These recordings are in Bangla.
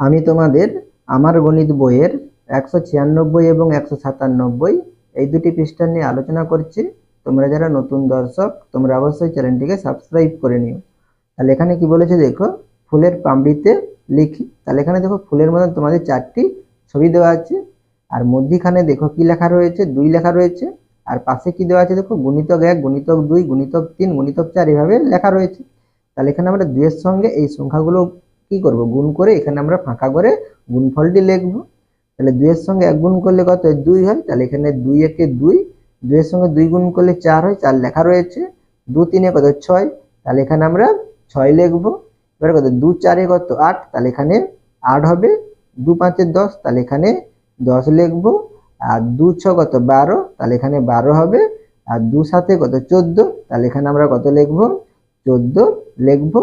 আমি তোমাদের আমার গণিত বইয়ের একশো ছিয়ানব্বই এবং একশো সাতানব্বই এই দুটি পৃষ্ঠা নিয়ে আলোচনা করছি। তোমরা যারা নতুন দর্শক, তোমরা অবশ্যই চ্যানেলটিকে সাবস্ক্রাইব করে নিও। তাহলে এখানে কি বলেছে দেখো? ফুলের পামড়িতে লিখি। তাহলে এখানে দেখো ফুলের মতন তোমাদের চারটি ছবি দেওয়া আছে। আর মধ্যিখানে দেখো কি লেখা রয়েছে? দুই লেখা রয়েছে। আর পাশে কি দেওয়া আছে দেখো? গুণিতক এক, গুণিতক দুই, গুণিতক তিন, গুণিতক চার এভাবে লেখা রয়েছে। তাহলে এখানে আমরা দুইয়ের সঙ্গে এই সংখ্যাগুলো কি করব? গুণ করে এখানে আমরা ফাঁকা করে গুণফলটি লিখব। তাহলে দুইয়ের সঙ্গে এক গুণ করলে কত হয়? দুই হয়। তাহলে এখানে দুই একে দুই, দুইয়ের সঙ্গে দুই গুণ করলে চার হয়। চার লেখা রয়েছে। দু তিনে কত? ছয়। তাহলে এখানে আমরা ছয় লিখব। এবার কত? দু চারে কত? আট। তাহলে এখানে আট হবে। দু পাঁচে দশ। তাহলে এখানে দশ লিখব। আর দু ছ কত? বারো। তাহলে এখানে বারো হবে। আর দু সাতে কত? চোদ্দ। তাহলে এখানে আমরা কত লিখব? চোদ্দ লিখব।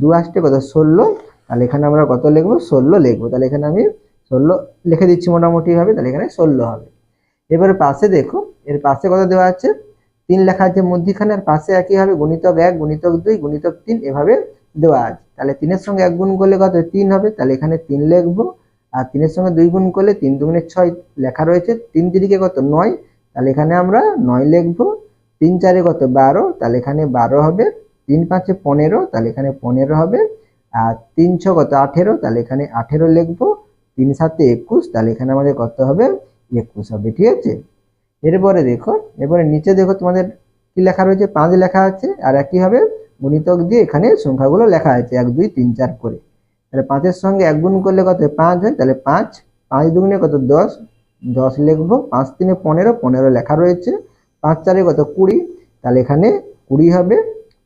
দু আসতে কত? ষোলো। তাহলে এখানে আমরা কত লিখব? ষোলো লিখব। তাহলে এখানে আমি ষোলো লিখে দিচ্ছি মোটামুটি ভাবে তাহলে এখানে ষোলো হবে। এবারে পাশে দেখো, এর পাশে কত দেওয়া আছে? তিন লেখা আছে মধ্যিখানে, আর পাশে একই হবে গুণিতক এক, গুণিতক দুই, গুণিতক তিন, এভাবে দেওয়া আছে। তাহলে তিনের সঙ্গে এক গুণ করলে কত? তিন হবে। তাহলে এখানে তিন লিখব, আর তিনের সঙ্গে দুই গুণ করলে তিন দুগুণে ছয় লেখা রয়েছে। তিন তিরিকে কত? নয়। তাহলে এখানে আমরা নয় লিখব। তিন চারে কত? বারো। তাহলে এখানে বারো হবে। তিন পাঁচে পনেরো। তাহলে এখানে পনেরো হবে। আর তিন ছ কত? আঠেরো? তাহলে এখানে আঠেরো লিখব। তিন সাতে একুশ? তাহলে এখানে আমাদের কত হবে? একুশ হবে, ঠিক আছে? এরপরে দেখো, এরপরে নিচে দেখো তোমাদের কি লেখা রয়েছে? পাঁচ লেখা আছে, আর একই হবে গুণিতক দিয়ে এখানে সংখ্যাগুলো লেখা আছে, এক, দুই, তিন, চার করে। তাহলে পাঁচের সঙ্গে এক গুণ করলে কত? পাঁচ হয়, তাহলে পাঁচ। পাঁচ দুগুণে কত? দশ। দশ লিখব। পাঁচ তিনে পনেরো পনেরো লেখা রয়েছে। পাঁচ চারে কত? কুড়ি। তাহলে এখানে কুড়ি হবে।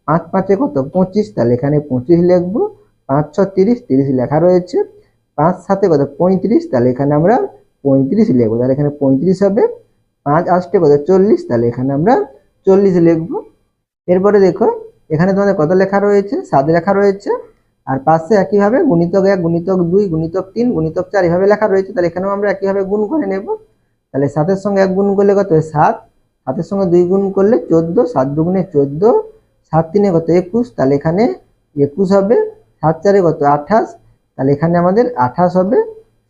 পাঁচ পাঁচে কত? পঁচিশ। তাহলে এখানে পঁচিশ লিখব। পাঁচ ছ তিরিশ তিরিশ লেখা রয়েছে। পাঁচ সাতে কত? পঁয়ত্রিশ, তাহলে এখানে আমরা পঁয়ত্রিশ লিখব। তাহলে এখানে পঁয়ত্রিশ হবে। পাঁচ আষ্টে কত? চল্লিশ, তাহলে এখানে আমরা চল্লিশ লিখব। এরপরে দেখো, এখানে তোমাদের কত লেখা রয়েছে? সাত লেখা রয়েছে। আর পাশে একইভাবে গুণিতক এক, গুণিতক দুই, গুণিতক তিন, গুণিতক চার এভাবে লেখা রয়েছে। তাহলে এখানেও আমরা একইভাবে গুণ করে নেব। তাহলে সাতের সঙ্গে এক গুণ করলে কত? সাত। সাতের সঙ্গে দুই গুণ করলে চোদ্দ। সাত দুগুণে চোদ্দ। সাত তিনে কত? একুশ। তাহলে এখানে একুশ হবে। সাত চারে কত? আঠাশ। তাহলে এখানে আমাদের আঠাশ হবে।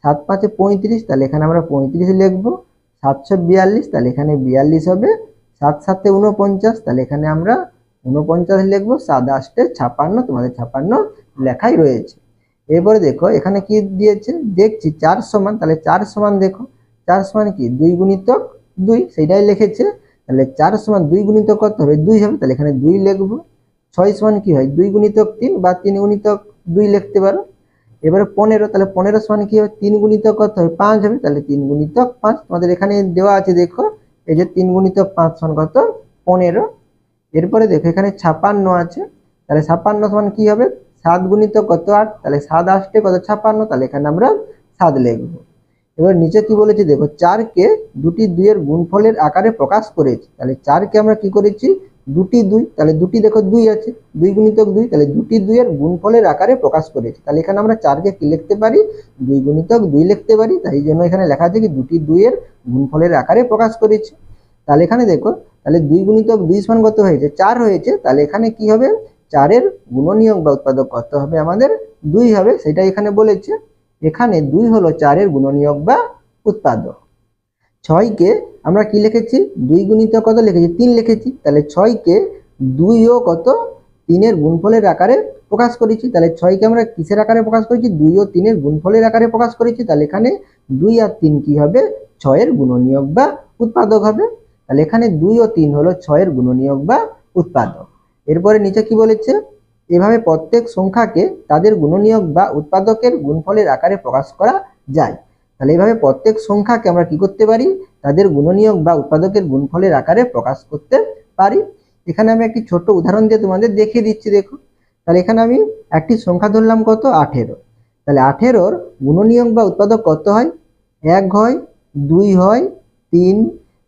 সাত পাঁচে পঁয়ত্রিশ, তাহলে এখানে আমরা পঁয়ত্রিশ লিখব। সাতশো বিয়াল্লিশ, তাহলে এখানে বিয়াল্লিশ হবে। সাত সাতে উনপঞ্চাশ তাহলে এখানে আমরা উনপঞ্চাশ লিখব। সাত আষ্টে ছাপান্ন, তোমাদের ছাপান্ন লেখাই রয়েছে। এরপরে দেখো, এখানে কি দিয়েছে? দেখছি চার সমান, তাহলে চার সমান দেখো। চার সমান কি? দুই গুণিতক দুই সেটাই লিখেছে। তাহলে চার সমান দুই গুণিতক কত হবে? দুই হবে, তাহলে এখানে দুই লিখব। ছয় সমান কি হয়? দুই গুণিতক তিন বা তিন গুণিতক দুই লিখতে পারো। এবারে পনেরো, তাহলে পনেরো সমান কি হবে? তিন গুণিতক কত হবে? পাঁচ হবে, তাহলে তিন গুণিতক পাঁচ। তোমাদের এখানে দেওয়া আছে, দেখো, এই যে তিন গুণিতক পাঁচ সমান কত? পনেরো। এরপরে দেখো, এখানে ছাপান্ন আছে। তাহলে ছাপান্ন সমান কি হবে? সাত গুণিতক কত? আট। তাহলে সাত আষ্টে কত? ছাপান্ন। তাহলে এখানে আমরা সাত লিখব। এবার নিচে কি বলেছে? দেখো, চারকে দুটি দুইয়ের গুণফলের আকারে প্রকাশ করেছি। তাহলে চারকে আমরা কি করেছি? দুটি দুই, তাহলে দুটি দেখো দুই আছে, দুই গুণিতক দুই, তাহলে দুটি দুইয়ের গুণফলের আকারে প্রকাশ করেছি। তাহলে এখানে আমরা চারকে কি লিখতে পারি? দুই গুণিতক দুই লিখতে পারি, তাই জন্য এখানে লেখা আছে কি দুটি দুইয়ের গুণফলের আকারে প্রকাশ করেছি। তাহলে এখানে দেখো, তাহলে দুই গুণিতক দুই সমান কত হয়েছে? চার হয়েছে, তাহলে এখানে কি হবে? চারের গুণনীয়ক বা উৎপাদক কত হবে? আমাদের দুই হবে সেটা এখানে বলেছে। এখানে দুই হলো চারের গুণনীয়ক বা উৎপাদক। ছয়কে আমরা কি লিখেছি? দুই গুণিত কত লিখেছি? তিন লিখেছি। তাহলে ছয়কে দুই ও কত? তিনের গুণফলের আকারে প্রকাশ করেছি। তাহলে ছয়কে আমরা কিসের আকারে প্রকাশ করেছি? দুই ও তিনের গুণফলের আকারে প্রকাশ করেছি। তাহলে এখানে দুই আর তিন কি হবে? ছয়ের গুণনীয়ক বা উৎপাদক হবে। তাহলে এখানে দুই ও তিন হলো ছয়ের গুণনীয়ক বা উৎপাদক। এরপরে নিচে কি বলেছে? এভাবে প্রত্যেক সংখ্যাকে তাদের গুণনীয়ক বা উৎপাদকের গুণফলের আকারে প্রকাশ করা যায়। তাহলে এইভাবে প্রত্যেক সংখ্যাকে আমরা কি করতে পারি? তাদের গুণনীয়ক বা উৎপাদকের গুণফলের আকারে প্রকাশ করতে পারি। এখানে আমি একটি ছোট উদাহরণ দিয়ে তোমাদের দেখিয়ে দিচ্ছি, দেখো। তাহলে এখানে আমি একটি সংখ্যা ধরলাম কত? আঠেরো। তাহলে আঠেরোর গুণনীয়ক বা উৎপাদক কত হয়? এক হয়, দুই হয়, তিন,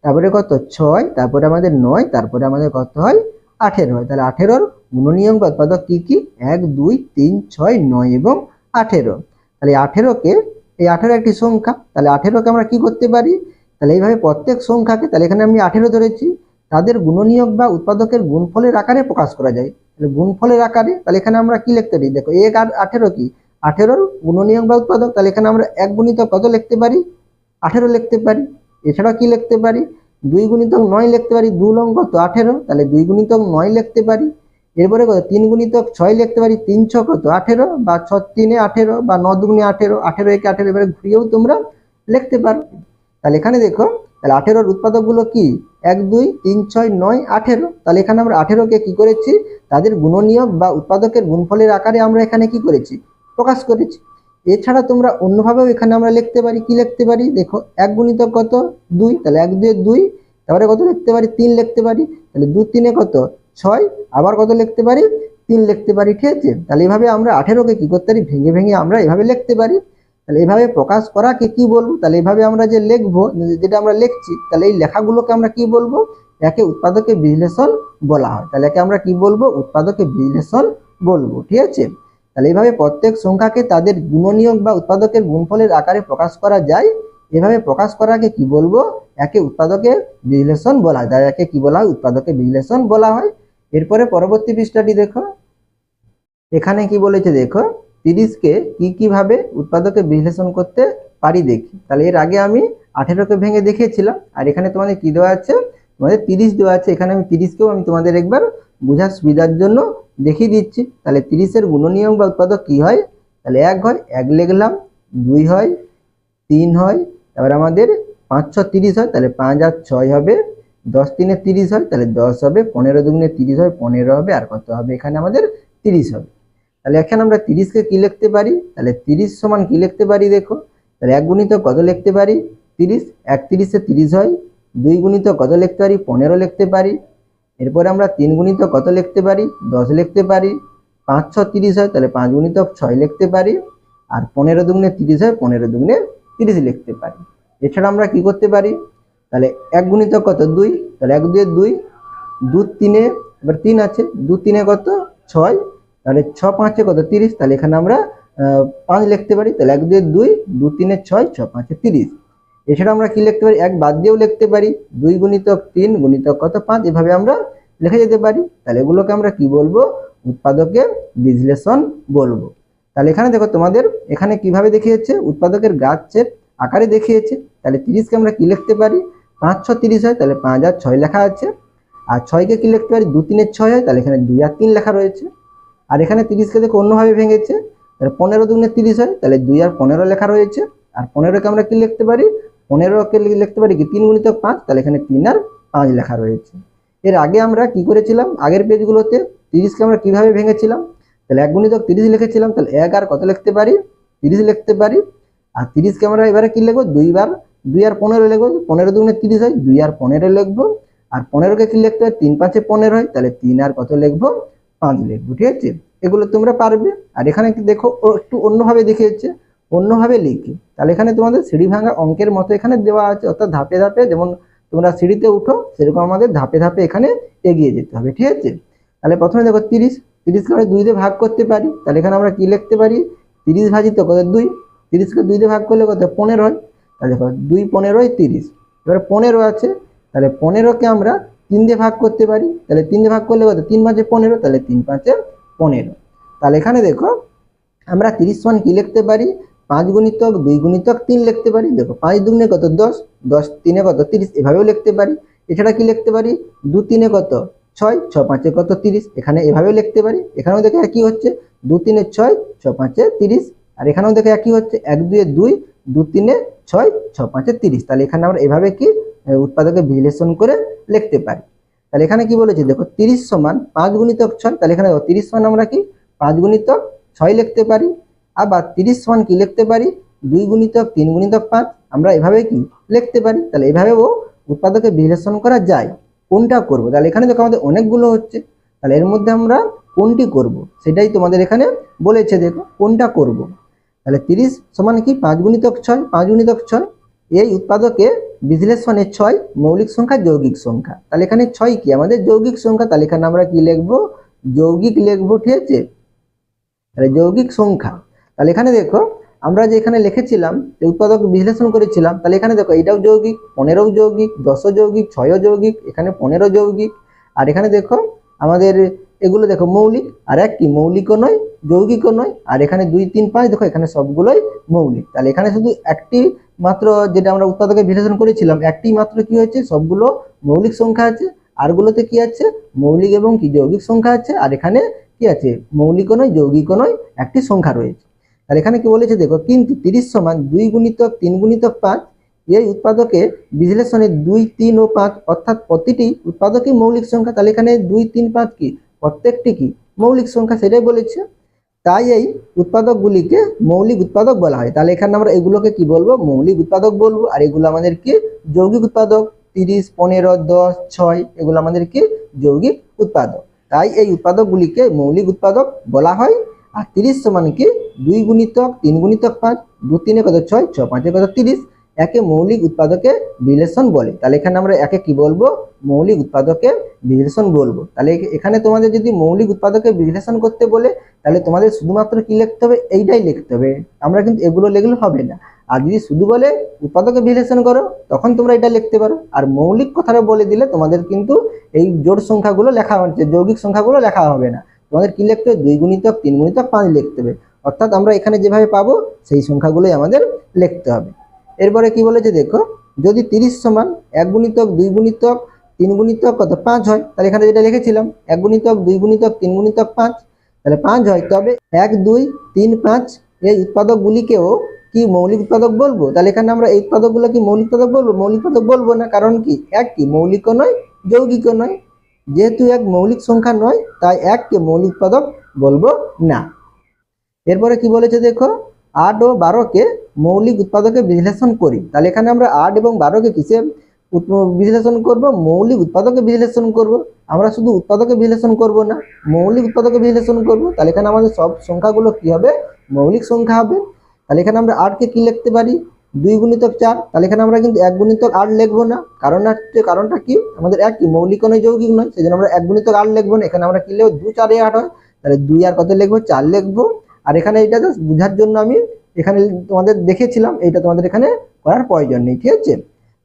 তারপরে কত? ছয়, তারপরে আমাদের নয়, তারপরে আমাদের কত হয়? আঠেরো হয়। তাহলে আঠেরোর গুণনীয়ক বা উৎপাদক কী কী? এক, দুই, তিন, ছয়, নয় এবং আঠেরো। তাহলে আঠেরোকে এই আঠেরো একটি সংখ্যা, তাহলে আঠেরোকে আমরা কি করতে পারি? তাহলে এইভাবে প্রত্যেক সংখ্যাকে, তাহলে এখানে আমি আঠেরো ধরেছি, তাদের গুণনীয়ক বা উৎপাদকের গুণফলের আকারে প্রকাশ করা যায়। তাহলে গুণফলের আকারে, তাহলে এখানে আমরা কি লিখতে পারি? দেখো, এক আর আঠেরো কি? আঠেরোর গুণনীয়ক বা উৎপাদক, তাহলে এখানে আমরা এক গুণিত কত লিখতে পারি? আঠেরো লিখতে পারি। এছাড়া কি লিখতে পারি? দুই গুণিতক নয় লিখতে পারি দু লং কত আঠেরো, তাহলে দুই গুণিতক নয় লিখতে পারি। এরপরে কত? তিন গুণিতক ছয় লিখতে পারি, তিন ছ কত? আঠেরো বা ছ তিনে আঠেরো বা ন দুগুণে আঠেরো আঠেরো একে আঠেরো এবারে ঘুরিয়েও তোমরা লিখতে পারো। তাহলে এখানে দেখো, তাহলে আঠেরোর উৎপাদকগুলো কি? এক, দুই, তিন, ছয়, নয়, আঠেরো। তাহলে এখানে আমরা আঠেরোকে কি করেছি? তাদের গুণনীয়ক বা উৎপাদকের গুণফলের আকারে আমরা এখানে কি করেছি? প্রকাশ করেছি। এছাড়া তোমরা অন্যভাবেও এখানে আমরা লিখতে পারি, কি লিখতে পারি? দেখো, এক গুণিতক কত? দুই। তাহলে এক, দুয়ে দুই। তারপরে কত লিখতে পারি? তিন লিখতে পারি। তাহলে দু, তিনে কত? ছয়, আবার কত লিখতে পারি? তিন লিখতে পারি ঠিক। আছে তাহলে এইভাবে আমরা আঠেরোকে কি করতে পারি? ভেঙে ভেঙে আমরা এভাবে লিখতে পারি। তাহলে এইভাবে প্রকাশ করাকে কি বলব? তাহলে এইভাবে আমরা যে লিখব, যেটা আমরা লিখছি, তাহলে এই লেখাগুলোকে আমরা কি বলব? একে উৎপাদকের বিশ্লেষণ বলা হয়। তাহলে একে আমরা কি বলব? উৎপাদকের বিশ্লেষণ বলব। ঠিক আছে? তাহলে এইভাবে প্রত্যেক সংখ্যাকে তাদের গুণনীয়ক বা উৎপাদকের গুণফলের আকারে প্রকাশ করা যায়। এভাবে প্রকাশ করাকে কি বলব? একে উৎপাদকের বিশ্লেষণ বলা হয়। তাই একে কি বলা হয়? উৎপাদকের বিশ্লেষণ বলা হয়। এরপরে পরবর্তী পৃষ্ঠাটি দেখো। এখানে কি বলেছে দেখো, তিরিশকে কি কীভাবে উৎপাদকে বিশ্লেষণ করতে পারি দেখি। তাহলে এর আগে আমি আঠেরোকে ভেঙে দেখিয়েছিলাম, আর এখানে তোমাদের কি দেওয়া আছে? তোমাদের তিরিশ দেওয়া আছে, এখানে আমি তিরিশকেও আমি তোমাদের একবার বোঝার সুবিধার জন্য দেখিয়ে দিচ্ছি। তাহলে তিরিশের গুণনীয়ক বা উৎপাদক কি হয়? তাহলে এক হয়, এক লিখলাম, দুই হয়, তিন হয়, তারপর আমাদের পাঁচ ছ তিরিশ হয়, তাহলে পাঁচ আর ছয় হবে দশ তিনে তিরিশ হয় তাহলে দশ হবে, পনেরো দুগুণে তিরিশ হয় পনেরো হবে, আর কত হবে? এখানে আমাদের তিরিশ হবে। তাহলে এখানে আমরা তিরিশকে কি লিখতে পারি? তাহলে তিরিশ সমান কি লিখতে পারি দেখো? তাহলে এক গুণিত কত লিখতে পারি? তিরিশ। এক তিরিশে তিরিশ হয়। দুই গুণিত কত লিখতে পারি? পনেরো লিখতে পারি। এরপরে আমরা তিন গুণিত কত লিখতে পারি? দশ লিখতে পারি। পাঁচ ছ তিরিশ হয়, তাহলে পাঁচ গুণিত ছয় লিখতে পারি। আর পনেরো দুগুণে তিরিশ হয়, পনেরো দুগুণে তিরিশ লিখতে পারি। এছাড়া আমরা কি করতে পারি? তাহলে এক গুণিত কত? দুই। তাহলে এক দুয়ে দুই দু তিনে, এবার তিন আছে দু তিনে কত? ছয়। তাহলে ছ পাঁচে কত? তিরিশ। তাহলে এখানে আমরা পাঁচ লিখতে পারি। তাহলে এক দুয়ে দুই দু তিনে ছয়, ছ পাঁচে তিরিশ। এছাড়া আমরা কি লিখতে পারি? এক বাদ দিয়েও লিখতে পারি। দুই গুণিতক তিন, গুণিতক কত? পাঁচ। এভাবে আমরা লিখে যেতে পারি। তাহলে এগুলোকে আমরা কি বলব? উৎপাদকের বিশ্লেষণ বলব। তাহলে এখানে দেখো তোমাদের, এখানে কীভাবে দেখিয়েছে? উৎপাদকের গাছের আকারে দেখিয়েছে। তাহলে তিরিশকে আমরা কি লিখতে পারি? পাঁচ ছ তিরিশ হয়, তাহলে পাঁচ আর ছয় লেখা আছে। আর ছয়কে কি লিখতে পারি? দু তিনের ছয় হয়, তাহলে এখানে দুই আর তিন লেখা রয়েছে। আর এখানে তিরিশকে দেখো অন্যভাবে ভেঙেছে, তাহলে পনেরো দুগুণে তিরিশ হয়, তাহলে দুই আর পনেরো লেখা রয়েছে। আর পনেরোকে আমরা কি লিখতে পারি? পনেরোকে লিখতে পারি কি? তিন গুণিত পাঁচ, তাহলে এখানে তিন আর পাঁচ লেখা রয়েছে। এর আগে আমরা কি করেছিলাম? আগের পেজগুলোতে তিরিশকে আমরা কীভাবে ভেঙেছিলাম? তাহলে এক গুণিতক তিরিশ লিখেছিলাম, তাহলে এক আর কত লিখতে পারি? তিরিশ লিখতে পারি। আর তিরিশকে আমরা এবারে কি লিখব? দুইবার দুই আর পনেরো লিখব পনেরো দুগুণে তিরিশ হয়, দুই আর পনেরো লিখব, আর পনেরোকে কি লিখতে হয়? তিন পাঁচে পনেরো হয়, তাহলে তিন আর কত লিখব? পাঁচ লিখব, ঠিক আছে? এগুলো তোমরা পারবে। আর এখানে দেখো একটু অন্যভাবে দেখিয়েছে অন্যভাবে লিখি। তাহলে এখানে তোমাদের সিঁড়ি ভাঙা অঙ্কের মতো এখানে দেওয়া আছে, অর্থাৎ ধাপে ধাপে যেমন তোমরা সিঁড়িতে উঠো, সেরকম আমাদের ধাপে ধাপে এখানে এগিয়ে যেতে হবে, ঠিক আছে? তাহলে প্রথমে দেখো তিরিশ তিরিশকে আমরা দুই দিয়ে ভাগ করতে পারি, তাহলে এখানে আমরা কি লিখতে পারি? তিরিশ ভাজিত কত? দুই। তিরিশকে দুই দিয়ে ভাগ করলে কত? পনেরো হয়। তাহলে দেখো, দুই পনেরোই তিরিশ। এবার পনেরো আছে, তাহলে পনেরোকে আমরা তিন দিয়ে ভাগ করতে পারি। তাহলে তিন দিয়ে ভাগ করলে কত? তিন পাঁচে পনেরো, তাহলে তিন পাঁচে পনেরো। তাহলে এখানে দেখো, আমরা তিরিশ সমান কী লিখতে পারি? পাঁচ গুণিতক দুই গুণিতক তিন লিখতে পারি। দেখো, পাঁচ দুগুণে কত? দশ। দশ তিনে কত? তিরিশ। এভাবেও লিখতে পারি। এছাড়া কি লিখতে পারি? দু তিনে কত? ছয়। ছ পাঁচে কত? তিরিশ। এখানে এভাবেও লিখতে পারি। এখানেও দেখে একই হচ্ছে। দু তিনে ছয়, ছ পাঁচে তিরিশ। আর এখানেও দেখে একই হচ্ছে। এক দুয়ে দুই দু তিনে ছয়, ছ পাঁচে তিরিশ। তাহলে এখানে আমরা এভাবে কি উৎপাদকে বিশ্লেষণ করে লিখতে পারি। তাহলে এখানে কি বলেছে? দেখো, তিরিশ সমান পাঁচ গুণিতক ছয়। তাহলে এখানে তিরিশ সমান আমরা কি, পাঁচ গুণিতক ছয় লিখতে পারি। আবার তিরিশ সমান কি লিখতে পারি? দুই গুণিতক তিন গুণিতক পাঁচ। আমরা এভাবে কি লিখতে পারি? তাহলে এভাবেও উৎপাদকে বিশ্লেষণ করা যায়। কোনটা করব? তাহলে এখানে দেখো, আমাদের অনেকগুলো হচ্ছে। তাহলে এর মধ্যে আমরা কোনটি করব? সেটাই তোমাদের এখানে বলেছে, দেখো, কোনটা করব? তাহলে তিরিশ সমান কি? পাঁচ গুণিতক ছয়, পাঁচ গুণিতক ছয়। এই উৎপাদকে বিশ্লেষণে ছয়, মৌলিক সংখ্যা, যৌগিক সংখ্যা। তাহলে এখানে ছয় কি? আমাদের যৌগিক সংখ্যা, তাহলে এখানে আমরা কি লিখব? যৌগিক লিখব, ঠিক আছে? তাহলে যৌগিক সংখ্যা। তাহলে এখানে দেখো, আমরা যে এখানে লিখেছিলাম, যে উৎপাদক বিশ্লেষণ করেছিলাম, তাহলে এখানে দেখো, এটাও যৌগিক, পনেরোও যৌগিক, দশও যৌগিক, ছয়ও যৌগিক, এখানে পনেরো যৌগিক। আর এখানে দেখো, আমাদের এগুলো দেখো মৌলিক, আর এক কি মৌলিকও নয়, যৌগিকও নয়, আর এখানে দুই, তিন, পাঁচ, দেখো এখানে সবগুলোই মৌলিক। তাহলে এখানে শুধু একটি মাত্র যেটা আমরা উৎপাদকে বিশ্লেষণ করেছিলাম, একটি মাত্র কি হয়েছে? সবগুলো মৌলিক সংখ্যা আছে, আরগুলোতে কি আছে? মৌলিক এবং কি যৌগিক সংখ্যা আছে, আর এখানে কি আছে? মৌলিকও নয়, যৌগিকও নয়, একটি সংখ্যা রয়েছে। তাহলে এখানে কি বলেছে দেখো, কিন্তু তিরিশ সমান দুই গুণিতক তিন গুণিতক পাঁচ, এই উৎপাদকে বিশ্লেষণে দুই, তিন ও পাঁচ, অর্থাৎ প্রতিটি উৎপাদকই মৌলিক সংখ্যা, তাহলে এখানে দুই, তিন, পাঁচ কি? প্রত্যেকটি কি? মৌলিক সংখ্যা সেটাই বলেছে। তাই এই উৎপাদকগুলিকে মৌলিক উৎপাদক বলা হয়। তাহলে এখানে আমরা এগুলোকে কি বলব? মৌলিক উৎপাদক বলব। আর এগুলো আমাদের কি যৌগিক উৎপাদক, তিরিশ, পনেরো, দশ, ছয়, এগুলো আমাদের কি যৌগিক উৎপাদক। তাই এই উৎপাদকগুলিকে মৌলিক উৎপাদক বলা হয়। আর তিরিশ সমান কি? দুই গুণিতক, তিন গুণিতক পাঁচ, দু তিনে কত? ছয়, ছ, পাঁচে কত? তিরিশ। একে মৌলিক উৎপাদকে বিশ্লেষণ বলে। তাহলে এখানে আমরা একে কি বলব? মৌলিক উৎপাদকে বিশ্লেষণ বলব। তাহলে এখানে তোমাদের যদি মৌলিক উৎপাদকে বিশ্লেষণ করতে বলে, তাহলে তোমাদের শুধুমাত্র কি লিখতে হবে? এইটাই লিখতে হবে। আমরা কিন্তু এগুলো লিখলে হবে না। আর যদি শুধু বলে উৎপাদকে বিশ্লেষণ করো, তখন তোমরা এটা লিখতে পারো। আর মৌলিক কথাটা বলে দিলে তোমাদের কিন্তু এই জোড় সংখ্যাগুলো লেখা হচ্ছে যৌগিক সংখ্যাগুলো লেখা হবে না। তোমাদের কি লিখতে হবে? দুই গুণিতক, তিন গুণিতক, পাঁচ লিখতে হবে। অর্থাৎ আমরা এখানে যেভাবে পাবো, সেই সংখ্যাগুলোই আমাদের লিখতে হবে। এরপরে কি বলেছে দেখো, যদি তিরিশ সমান এক গুণিতক দুই গুণিতক তিন গুণিতক কত পাঁচ হয়? তাহলে এখানে যেটা লিখেছিলাম, এক গুণিতক দুই গুণিতক তিন গুণিতক পাঁচ, তাহলে পাঁচ হয়। তবে এক, দুই, তিন, পাঁচ এই উৎপাদকগুলিকেও কি মৌলিক উৎপাদক বলব? তাহলে এখানে আমরা এই উৎপাদকগুলো কি মৌলিক উৎপাদক বলব? মৌলিক উৎপাদক বলব না, কারণ কি? এক কি? মৌলিকও নয়, যৌগিকও নয়। যেহেতু এক মৌলিক সংখ্যা নয়, তাই এককে মৌলিক উৎপাদক বলব না। এরপরে কি বলেছে দেখো, আট ও বারোকে মৌলিক উৎপাদকে বিশ্লেষণ করি। তাহলে এখানে আমরা আট এবং বারোকে কিসে বিশ্লেষণ করব? মৌলিক উৎপাদকে বিশ্লেষণ করব। আমরা শুধু উৎপাদকে বিশ্লেষণ করব না, মৌলিক উৎপাদকে বিশ্লেষণ করব। তাহলে এখানে আমাদের সব সংখ্যাগুলো কি হবে? মৌলিক সংখ্যা হবে। তাহলে এখানে আমরা আটকে কি লিখতে পারি? দুই গুণিতক চার। তাহলে এখানে আমরা কিন্তু এক গুণিতক আট লিখব না। কারণ হচ্ছে, কারণটা কি? আমাদের এক কি মৌলিক নয়, যৌগিক নয়। সেই জন্য আমরা এক গুণিতক আট লিখব না। এখানে আমরা কি লিখব? দু চারে আট হয়। তাহলে দুই আর কত লিখব? চার লিখব। আর এখানে এটা জাস্ট বোঝার জন্য আমি এখানে তোমাদের দেখেছিলাম এইটা তোমাদের এখানে করার প্রয়োজন নেই, ঠিক আছে?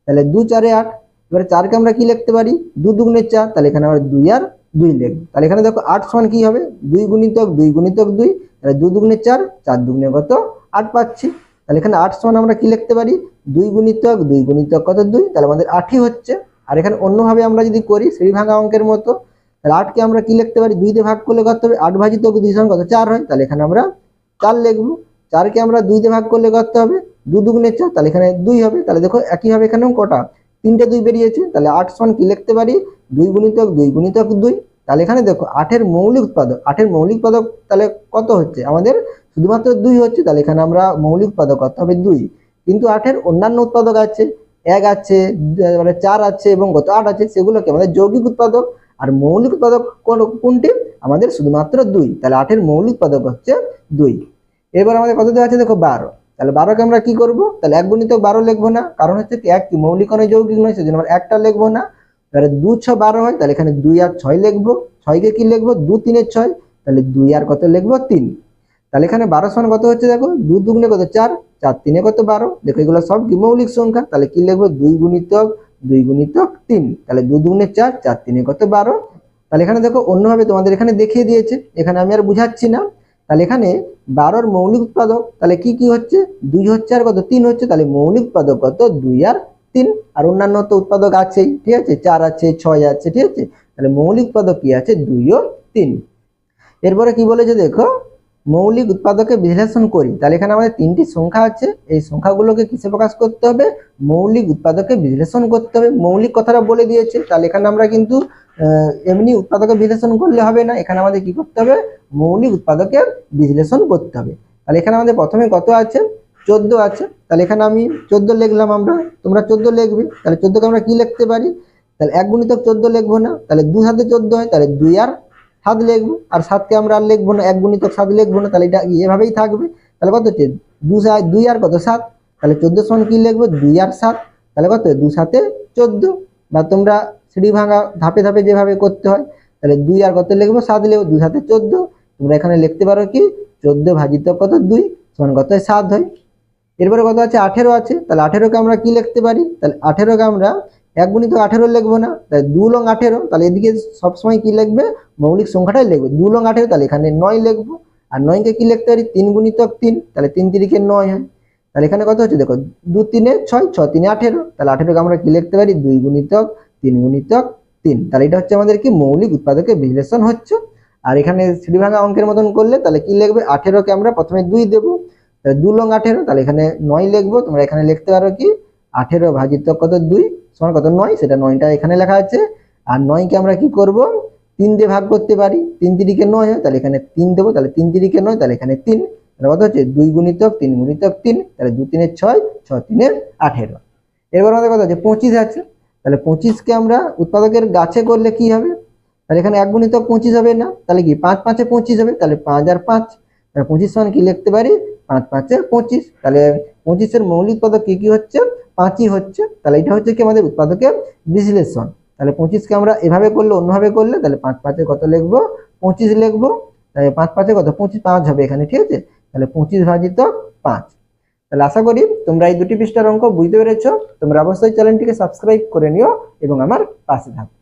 তাহলে দু চারে আট, এবারে চারকে আমরা কি লিখতে পারি? দু দুগুণে চার, তাহলে এখানে আমরা দুই আর দুই লিখব। তাহলে এখানে দেখো আট সমান কি হবে? দুই গুণিতক দুই গুণিতক দুই, তাহলে দু দুগুণে চার চার দুগুণে কত? আট পাচ্ছি। তাহলে এখানে আট সমান আমরা কি লিখতে পারি? দুই গুণিতক দুই গুণিতক কত? দুই। তাহলে আমাদের আটই হচ্ছে। আর এখানে অন্যভাবে আমরা যদি করি শ্রী ভাঙা অঙ্কের মতো, তাহলে আটকে আমরা কি লিখতে পারি? দুই দিয়ে ভাগ করলে কত হবে? আট ভাজিত দুই সমান কত? চার হয়। তাহলে এখানে আমরা চার লিখব। চারকে আমরা দুই দিয়ে ভাগ করলে কত হবে? দু দুগুণে চার, তাহলে এখানে দুই হবে। তাহলে দেখো একইভাবে এখানেও কটা? তিনটে দুই বেরিয়েছে, তাহলে আট সমান কি লিখতে পারি? দুই গুণিতক দুই গুণিতক দুই। তাহলে এখানে দেখো আটের মৌলিক উৎপাদক, আটের মৌলিক উৎপাদক তাহলে কত হচ্ছে? আমাদের শুধুমাত্র দুই হচ্ছে, তাহলে এখানে আমরা মৌলিক উৎপাদক কত হবে? দুই। কিন্তু আটের অন্যান্য উৎপাদক আছে, এক আছে মানে চার আছে এবং কত? আট আছে। সেগুলোকে আমাদের যৌগিক উৎপাদক আর মৌলিক উৎপাদক কোনটি? আমাদের শুধুমাত্র দুই। তাহলে আটের মৌলিক উৎপাদক হচ্ছে দুই। এবার আমাদের কত দেওয়া আছে দেখো বারো। তাহলে বারোকে আমরা কি করব? তাহলে এক গুণিতক বারো লিখব না। কারণ হচ্ছে কি, এক মৌলিক নয় যৌগিক নয়, সেজন্য আমরা একটা লিখব না। তাহলে দু ছ বারো হয়, তাহলে এখানে দুই আর ছয় লিখব। ছয়কে কি লিখব? দু তিনের ছয়, তাহলে দুই আর কত লিখব? তিন। তাহলে এখানে বারো সমান কত হচ্ছে দেখো? দু দুগুণে কত? চার। চার তিনে কত বারো? দেখো, এগুলো সব কি মৌলিক সংখ্যা? তাহলে কি লিখব? দুই গুণিতক দুই গুণিতক তিন। তাহলে দু দুগুণে চার চার তিনে কত বারো? তাহলে এখানে দেখো, অন্যভাবে তোমাদের এখানে দেখিয়ে দিয়েছে। এখানে আমি আর বুঝাচ্ছি না। তাহলে এখানে বারোর মৌলিক উৎপাদক, তাহলে কি কি হচ্ছে? দুই হচ্ছে আর কত? তিন হচ্ছে, তাহলে মৌলিক উৎপাদক কত? দুই আর তিন। আর অন্যান্য তো উৎপাদক আছেই, ঠিক আছে? চার আছে, ছয় আছে, ঠিক আছে? তাহলে মৌলিক উৎপাদক কি আছে? দুই ও তিন। এরপরে কি বলেছে দেখো? মৌলিক উৎপাদকে বিশ্লেষণ করি, তাহলে এখানে আমাদের তিনটি সংখ্যা আছে, এই সংখ্যাগুলোকে কিসে প্রকাশ করতে হবে? মৌলিক উৎপাদকে বিশ্লেষণ করতে হবে, মৌলিক কথাটা বলে দিয়েছে, তাহলে এখানে আমরা কিন্তু এমনি উৎপাদকে বিশ্লেষণ করলে হবে না, এখানে আমাদের কি করতে হবে? মৌলিক উৎপাদকে বিশ্লেষণ করতে হবে, তাহলে এখানে আমাদের প্রথমে কত আছে? চোদ্দ আছে, তাহলে এখানে আমি চোদ্দ লিখলাম আমরা, তোমরা চোদ্দ লিখবে, তাহলে চোদ্দকে আমরা কি লিখতে পারি? তাহলে এক গুণিতক চোদ্দ লিখব না, তাহলে দু হাতে চোদ্দ হয়, তাহলে দুই আর সাত লিখব, আর সাতকে আমরা আর লিখব না, এক গুণিতক সাত লিখব না, তাহলে এটা এভাবেই থাকবে? তাহলে কত হচ্ছে? দু দুই আর কত সাত? তাহলে চোদ্দ সমান কি লিখব? দুই আর সাত। তাহলে কত দু সাতে চোদ্দ। বা তোমরা সিঁড়ি ভাঙা ধাপে ধাপে যেভাবে করতে হয়, তাহলে দুই আর কত লিখব? সাত লিখব। দু সাথে চোদ্দ। তোমরা এখানে লিখতে পারো কি? চোদ্দ ভাজিত কত? দুই সমান কত হয়? সাত হয়। এরপরে কত আছে? আঠেরো আছে। তাহলে আঠেরোকে আমরা কি লিখতে পারি? তাহলে আঠেরোকে আমরা এক গুণিত আঠেরো লিখব না, তাই দু লং আঠেরো, তাহলে এদিকে সবসময় কি লিখবে? মৌলিক সংখ্যাটাই লিখবে। দু লং আঠেরো, তাহলে এখানে নয় লিখব। আর নয়কে কি লিখতে পারি? তিন গুণিতক তিন, তাহলে তিন তিরিকে নয় হয়। তাহলে এখানে কত হচ্ছে? দেখো, দু তিনে ছয় ছ তিনে আঠেরো, তাহলে আঠেরোকে আমরা কি লিখতে পারি? দুই গুণিতক তিন গুণিতক তিন। তাহলে এটা হচ্ছে আমাদের কি? মৌলিক উৎপাদকের বিশ্লেষণ হচ্ছে। আর এখানে সিঁড়ি ভাঙা অঙ্কের মতন করলে তাহলে কি লিখবে? আঠেরোকে আমরা প্রথমে দুই দেবো। তাহলে দু লং আঠেরো, তাহলে এখানে নয় লিখব। তোমরা এখানে লিখতে পারো কি? আঠেরো ভাজিত কত? দুই। সমান কত? নয়। সেটা নয়টা এখানে লেখা আছে। আর নয়কে আমরা কি করব? তিন দিয়ে ভাগ করতে পারি। তিন তিরিকে নয় হয়, তাহলে এখানে তিন দেবো, তাহলে তিন তিরিকে নয়, তাহলে এখানে তিন। তাহলে কত হচ্ছে? দুই গুণিতক তিন গুণিতক তিন, তাহলে দু তিনের ছয় ছ তিনের আঠেরো। এরপর আমাদের কথা হচ্ছে পঁচিশ আছে। তাহলে পঁচিশকে আমরা উৎপাদকের গাছে করলে কি হবে? তাহলে এখানে এক গুণিতক পঁচিশ হবে না। তাহলে কি? পাঁচ পাঁচে পঁচিশ হবে, তাহলে পাঁচ আর পাঁচ। তাহলে পঁচিশ সমান কি লিখতে পারি? পাঁচ পাঁচে পঁচিশ। তাহলে পঁচিশের মৌলিক পদক কি কি হচ্ছে? পাঁচই হচ্ছে। তাহলে এটা হচ্ছে কি আমাদের উৎপাদকের বিশ্লেষণ। তাহলে পঁচিশকে আমরা এভাবে করলে, অন্যভাবে করলে, তাহলে পাঁচ পাঁচে কত লিখব? পঁচিশ লিখব। তাহলে পাঁচ পাঁচে কত? পঁচিশ পাঁচ হবে এখানে, ঠিক আছে? তাহলে পঁচিশ ভাজিত পাঁচ। তাহলে আশা করি তোমরা এই দুটি পৃষ্ঠার অঙ্ক বুঝতে পেরেছ। তোমরা অবশ্যই চ্যানেলটিকে সাবস্ক্রাইব করে নিও এবং আমার পাশে থাকো।